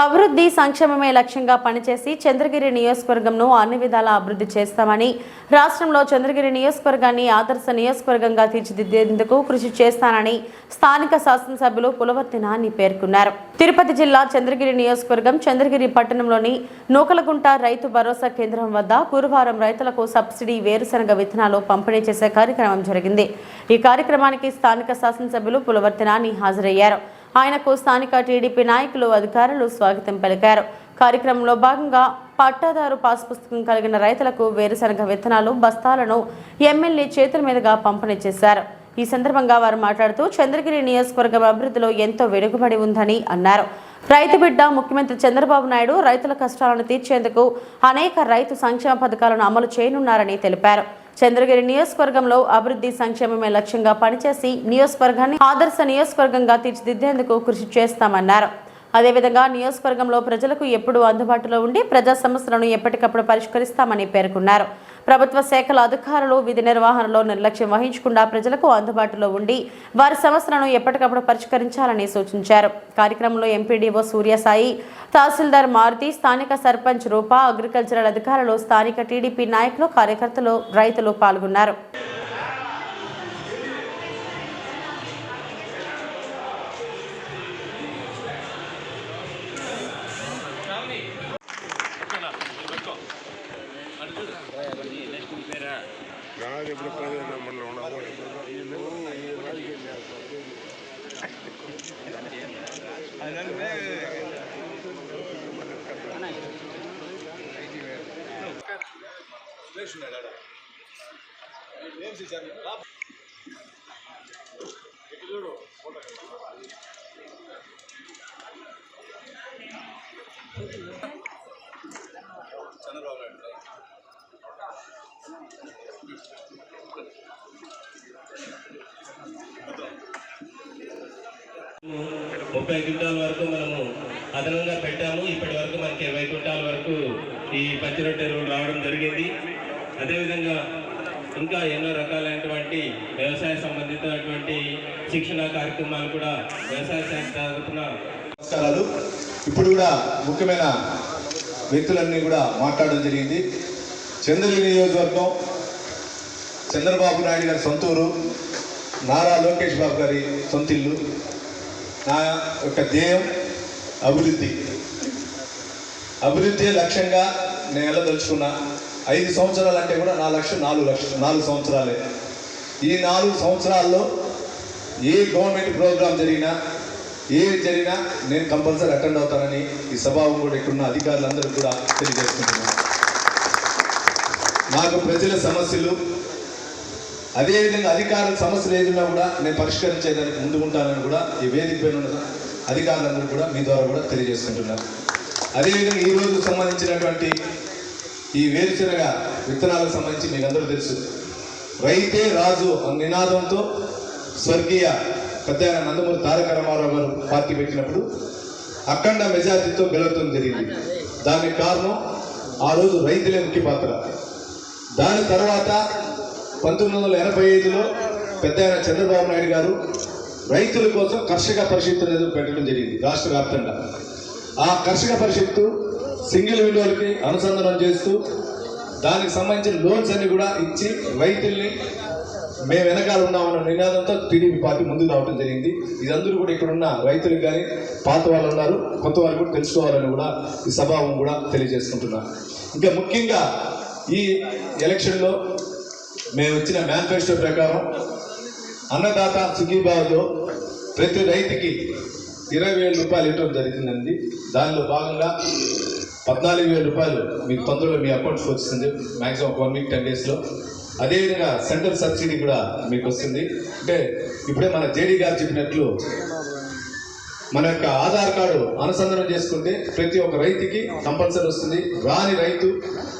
అభివృద్ధి సంక్షేమమే లక్ష్యంగా పనిచేసి చంద్రగిరి నియోజకవర్గంను అన్ని విధాల అభివృద్ధి చేస్తామని రాష్ట్రంలో చంద్రగిరి నియోజకవర్గాన్ని ఆదర్శ నియోజకవర్గంగా తీర్చిదిద్దేందుకు కృషి చేస్తానని స్థానిక శాసనసభ్యులు పులవర్తి నాని పేర్కొన్నారు. తిరుపతి జిల్లా చంద్రగిరి నియోజకవర్గం చంద్రగిరి పట్టణంలోని నూకలగుంట రైతు భరోసా కేంద్రం వద్ద గురువారం రైతులకు సబ్సిడీ వేరుశనగ విత్తనాలు పంపిణీ చేసే కార్యక్రమం జరిగింది. ఈ కార్యక్రమానికి స్థానిక శాసనసభ్యులు పులవర్తి నాని హాజరయ్యారు. ఆయనకు స్థానిక టీడీపీ నాయకులు అధికారులు స్వాగతం పలికారు. కార్యక్రమంలో భాగంగా పట్టాదారు పాస్ పుస్తకం కలిగిన రైతులకు వేరుశనగ విత్తనాలు బస్తాలను ఎమ్మెల్యే చేతుల మీదుగా పంపిణీ చేశారు. ఈ సందర్భంగా వారు మాట్లాడుతూ చంద్రగిరి నియోజకవర్గం అభివృద్ధిలో ఎంతో వెనుకబడి ఉందని అన్నారు. రైతు బిడ్డ ముఖ్యమంత్రి చంద్రబాబు నాయుడు రైతుల కష్టాలను తీర్చేందుకు అనేక రైతు సంక్షేమ పథకాలను అమలు చేయనున్నారని తెలిపారు. చంద్రగిరి నియోజకవర్గంలో అభివృద్ధి సంక్షేమమే లక్ష్యంగా పనిచేసి నియోజకవర్గాన్ని ఆదర్శ నియోజకవర్గంగా తీర్చిదిద్దేందుకు కృషి చేస్తామన్నారు. అదేవిధంగా నియోజకవర్గంలో ప్రజలకు ఎప్పుడూ అందుబాటులో ఉండి ప్రజా సమస్యలను ఎప్పటికప్పుడు పరిష్కరిస్తామని పేర్కొన్నారు. ప్రభుత్వ శాఖల అధికారులు విధి నిర్వహణలో నిర్లక్ష్యం వహించకుండా ప్రజలకు అందుబాటులో ఉండి వారి సమస్యలను ఎప్పటికప్పుడు పరిష్కరించాలని సూచించారు. కార్యక్రమంలో ఎంపీడీఓ సూర్యసాయి తహసీల్దార్ మారుతి స్థానిక సర్పంచ్ రూప అగ్రికల్చరల్ అధికారులు స్థానిక టీడీపీ నాయకులు కార్యకర్తలు రైతులు పాల్గొన్నారు. நான் எப்படி பிரயோஜனம் பண்ணல உணவு Thank you. ముప్పై క్వింటాల వరకు మనము అదనంగా పెట్టాము. ఇప్పటి వరకు మనకి ఇరవై క్వింటాల వరకు ఈ పచ్చి రొట్టె ఎరువులు రావడం జరిగింది. అదేవిధంగా ఇంకా ఎన్నో రకాలైనటువంటి వ్యవసాయ సంబంధితమైనటువంటి శిక్షణ కార్యక్రమాలు కూడా వ్యవసాయ శాఖ తరఫున నమస్కారాలు. ఇప్పుడు కూడా ముఖ్యమైన వ్యక్తులన్నీ కూడా మాట్లాడడం జరిగింది. చంద్రగిరి నియోజకవర్గం చంద్రబాబు నాయుడు గారి సొంత ఊరు నారా లోకేష్ బాబు గారి సొంత ఇల్లు నా యొక్క ధ్యేయం అభివృద్ధి. అభివృద్ధి లక్ష్యంగా నేను వెళ్ళదలుచుకున్నా ఐదు సంవత్సరాలు అంటే కూడా నా లక్ష్యం నాలుగు లక్షలు నాలుగు సంవత్సరాలే. ఈ నాలుగు సంవత్సరాల్లో ఏ గవర్నమెంట్ ప్రోగ్రాం జరిగినా ఏది జరిగినా నేను కంపల్సరీ అటెండ్ అవుతానని ఈ సభావం కూడా ఇక్కడున్న అధికారులందరూ కూడా తెలియజేసుకుంటున్నాను నాకు ప్రజల సమస్యలు అదేవిధంగా అధికారుల సమస్యలు ఏదైనా కూడా నేను పరిష్కరించేదానికి ముందుకుంటానని కూడా ఈ వేదిక పైన ఉన్న అధికారులందరూ కూడా మీ ద్వారా కూడా తెలియజేసుకుంటున్నారు. అదేవిధంగా ఈ రోజు సంబంధించినటువంటి ఈ వేరుశనగ విత్తనాలకు సంబంధించి మీకు అందరూ తెలుసు. రైతే రాజు అన్న నినాదంతో స్వర్గీయ పెద్ద నందమూరి తారక రామారావు గారు పార్టీ పెట్టినప్పుడు అఖండ మెజార్టీతో గెలవటం జరిగింది. దానికి కారణం ఆ రోజు రైతులే ముఖ్య పాత్ర. దాని తర్వాత పంతొమ్మిది వందల ఎనభై ఐదులో పెద్ద చంద్రబాబు నాయుడు గారు రైతుల కోసం కర్షక పరిషత్తు అనేది పెట్టడం జరిగింది రాష్ట్ర వ్యాప్తంగా. ఆ కర్షక పరిషత్తు సింగిల్ విండోలకి అనుసంధానం చేస్తూ దానికి సంబంధించిన లోన్స్ అన్ని కూడా ఇచ్చి రైతుల్ని మేము వెనకాల ఉన్నామన్న నినాదంతో టీడీపీ పార్టీ ముందుకు రావడం జరిగింది. ఇదందరూ కూడా ఇక్కడ ఉన్న రైతులకు కానీ పాత వాళ్ళు ఉన్నారు కొత్త వాళ్ళు కూడా తెలుసుకోవాలని కూడా ఈ స్వభావం కూడా తెలియజేసుకుంటున్నారు ఇంకా ముఖ్యంగా ఈ ఎలక్షన్లో మేము ఇచ్చిన మేనిఫెస్టో ప్రకారం అన్నదాత సుఖీభావలో ప్రతి రైతుకి ఇరవై వేల రూపాయలు ఇవ్వడం జరిగిందండి. దానిలో భాగంగా పద్నాలుగు వేల రూపాయలు మీకు తొందరలో మీ అకౌంట్స్కి వస్తుంది మ్యాక్సిమం వన్ వీక్ టెన్ డేస్లో అదేవిధంగా సెంట్రల్ సబ్సిడీ కూడా మీకు వస్తుంది. అంటే ఇప్పుడే మన జేడీ గారు చెప్పినట్లు మన యొక్క ఆధార్ కార్డు అనుసంధానం చేసుకుంటే ప్రతి ఒక్క రైతుకి కంపల్సరీ వస్తుంది. రాని రైతు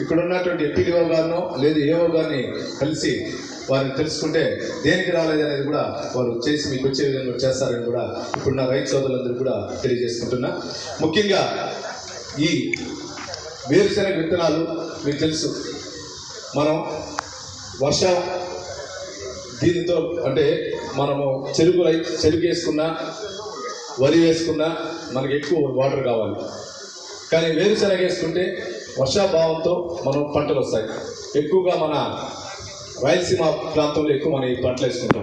ఇక్కడ ఉన్నటువంటి ఎంపీడీఓ గారినో లేదు ఏవో గారిని కలిసి వారిని తెలుసుకుంటే దేనికి రాలేదు అనేది కూడా వారు చేసి మీకు వచ్చే విధంగా చేస్తారని కూడా ఇప్పుడున్న రైతు సోదరులందరూ కూడా తెలియజేసుకుంటున్నా. ముఖ్యంగా ఈ వేరుశనగ విత్తనాలు మీకు తెలుసు. మనం వర్షం దీనితో అంటే మనము చెరుకు రై చెరుకు వేసుకున్నా వరి వేసుకున్నా మనకి ఎక్కువ వాటర్ కావాలి. కానీ వేరుశనగ వేసుకుంటే వర్షాభావంతో మనం పంటలు వస్తాయి. ఎక్కువగా మన రాయలసీమ ప్రాంతంలో ఎక్కువ మనం ఈ పంటలు వేసుకుంటాం.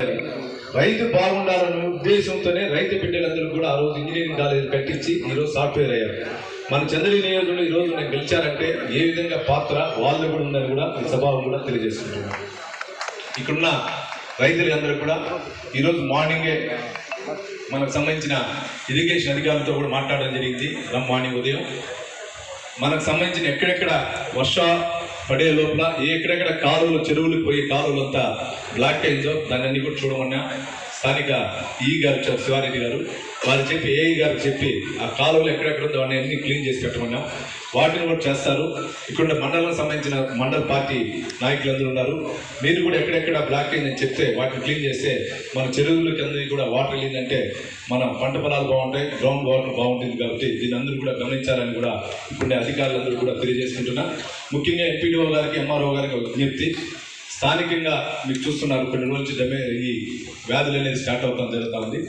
రైతు బాగుండాలనే ఉద్దేశంతోనే రైతు బిడ్డలందరూ కూడా ఆ రోజు ఇంజనీరింగ్ కాలేజ్ కట్టించి ఈరోజు సాఫ్ట్వేర్ అయ్యారు. మన చంద్రగిరి నియోజకవర్గంలో ఈరోజు నేను గెలిచారంటే ఏ విధంగా పాత్ర వాళ్ళు కూడా ఉందని కూడా ఈ సభావం కూడా తెలియజేసుకుంటున్నాను. ఇక్కడున్న రైతులందరూ కూడా ఈరోజు మార్నింగే మనకు సంబంధించిన ఇరిగేషన్ అధికారులతో కూడా మాట్లాడడం జరిగింది. రమ్మాణి ఉదయం. మనకు సంబంధించిన ఎక్కడెక్కడ వర్ష పడే లోపల ఎక్కడెక్కడ కాలువలు చెరువులు పోయే కాలువలు అంతా బ్లాక్ అయిందో దాన్ని అన్ని కూడా చూడమన్నా స్థానిక ఈ గారు శివారెడ్డి గారు. వారు చెప్పి ఏఈ గారు చెప్పి ఆ కాలువలు ఎక్కడెక్కడ ఉందో అన్ని క్లీన్ చేసి పెట్టమన్నాం వాటిని కూడా చేస్తారు. ఇక్కడ మండలం సంబంధించిన మండల పార్టీ నాయకులందరూ ఉన్నారు. మీరు కూడా ఎక్కడెక్కడ బ్లాక్ అయిందని చెప్తే వాటిని క్లీన్ చేస్తే మన చెరువులకి అందరికీ కూడా వాటర్ వెళ్ళిందంటే మన పంట పొలాలు బాగుంటాయి గ్రౌండ్ వాటర్ బాగుంటుంది కాబట్టి దీన్ని అందరూ కూడా గమనించాలని కూడా ఇప్పుడు అధికారులందరూ కూడా తెలియజేసుకుంటున్నా. ముఖ్యంగా ఎంపీడీఓ గారికి ఎంఆర్ఓ గారికి విజ్ఞప్తి. స్థానికంగా మీరు చూస్తున్నారు కొన్ని రోజుల నుంచి ఈ వ్యాధులు అనేది స్టార్ట్ అవుతాం జరుగుతూ ఉంది.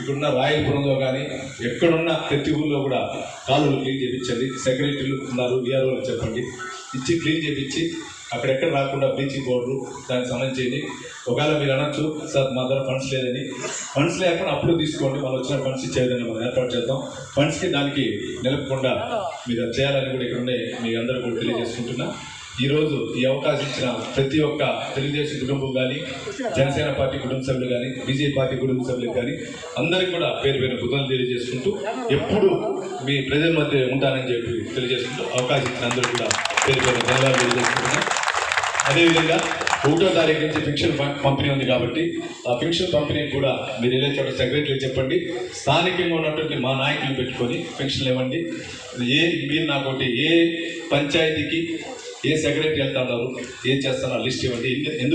ఇక్కడున్న రాయలపురంలో కానీ ఎక్కడున్న ప్రతి ఊళ్ళో కూడా కాలువలు క్లీన్ చేయించండి సెక్రటరీలు ఉన్నారు డిఆర్ఓలు చెప్పండి. ఇచ్చి క్లీన్ చేయించి అక్కడెక్కడ రాకుండా బ్లీచింగ్ పౌడర్ దానికి సంబంధించి ఒకవేళ మీరు అనొచ్చు సార్ మా దగ్గర ఫండ్స్ లేదని. ఫండ్స్ లేకుండా అప్పుడు తీసుకోండి మనం వచ్చిన ఫండ్స్ ఇచ్చేదని మనం ఏర్పాటు చేద్దాం. ఫండ్స్కి దానికి నిలపకుండా మీరు చేయాలని కూడా ఇక్కడ ఉండే మీ అందరూ కూడా తెలియజేసుకుంటున్నా. ఈరోజు ఈ అవకాశం ఇచ్చిన ప్రతి ఒక్క తెలుగుదేశం కుటుంబం కానీ జనసేన పార్టీ కుటుంబ సభ్యులు కానీ బీజేపీ పార్టీ కుటుంబ సభ్యులు కానీ అందరికీ కూడా పేరు పేరు బుద్ధులు తెలియజేసుకుంటూ ఎప్పుడు మీ ప్రజల మధ్య ఉంటానని చెప్పి తెలియజేసుకుంటూ అవకాశం ఇచ్చిన అందరూ కూడా పేరు పేరు ధన్యవాదాలు తెలియజేసుకుంటున్నాను అదేవిధంగా ఒకటో తారీఖు నుంచి పెన్షన్ పంపిణీ ఉంది కాబట్టి ఆ పెన్షన్ పంపిణీ కూడా మీరు వెళ్ళే చోట సెక్రటరీ చెప్పండి. స్థానికంగా ఉన్నటువంటి మా నాయకులు పెట్టుకొని పెన్షన్లు ఇవ్వండి. ఏ మీరు నాకు ఒకటి ఏ పంచాయతీకి ఏ సెక్రటరీ వెళ్తా ఉన్నారు ఏం చేస్తున్నారు లిస్ట్ ఇవ్వండి. ఎందుకు